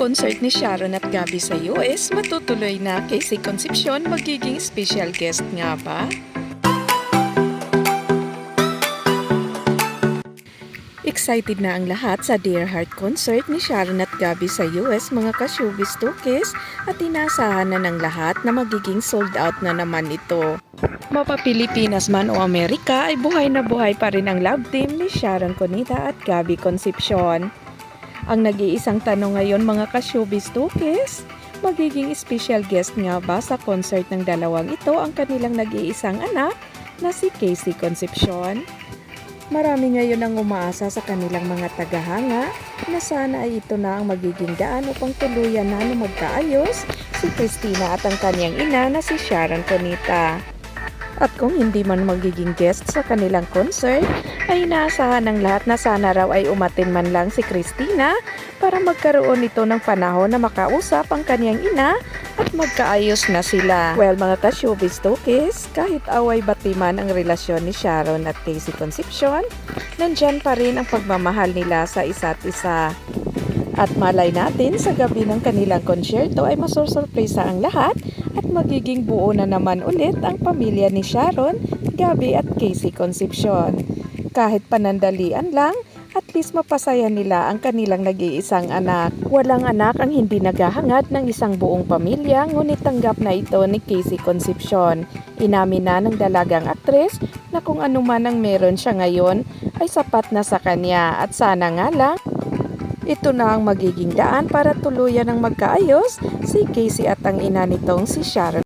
concert ni Sharon at Gabby sa US matutuloy na kay si Concepcion magiging special guest nga ba? Excited na ang lahat sa Dear Heart concert ni Sharon at Gabby sa US mga ka-showbiz tukis at inasahan na ng lahat na magiging sold out na naman ito. Mapa Pilipinas man o Amerika ay buhay na buhay pa rin ang love team ni Sharon Conita at Gabby Concepcion. Ang nag-iisang tanong ngayon mga ka-showbiz tukis, magiging special guest nga ba sa concert ng dalawang ito ang kanilang nag-iisang anak na si Casey Concepcion? Marami ngayon ang umaasa sa kanilang mga tagahanga na sana ay ito na ang magiging daan upang tuluyan na na magkaayos si Christina at ang kanyang ina na si Sharon Conita. At kung hindi man magiging guest sa kanilang concert, ay inaasahan ng lahat na sana raw ay umatin man lang si Christina para magkaroon ito ng panahon na makausap ang kanyang ina at magkaayos na sila. Well mga ka-showbiz tukis, kahit away batiman ang relasyon ni Sharon at Casey Concepcion, nandyan pa rin ang pagmamahal nila sa isa't isa. At malay natin sa gabi ng kanilang konsyerto ay masursurpresa ang lahat at magiging buo na naman ulit ang pamilya ni Sharon, Gabi at Casey Concepcion. Kahit panandalian lang, at least mapasaya nila ang kanilang nag-iisang anak. Walang anak ang hindi naghahangad ng isang buong pamilya ngunit tanggap na ito ni Casey Concepcion. Inamin na ng dalagang aktres na kung ano man ang meron siya ngayon ay sapat na sa kanya at sana nga lang ito na ang magiging daan para tuluyan ng magkaayos si Casey at ang ina nitong si Sharon.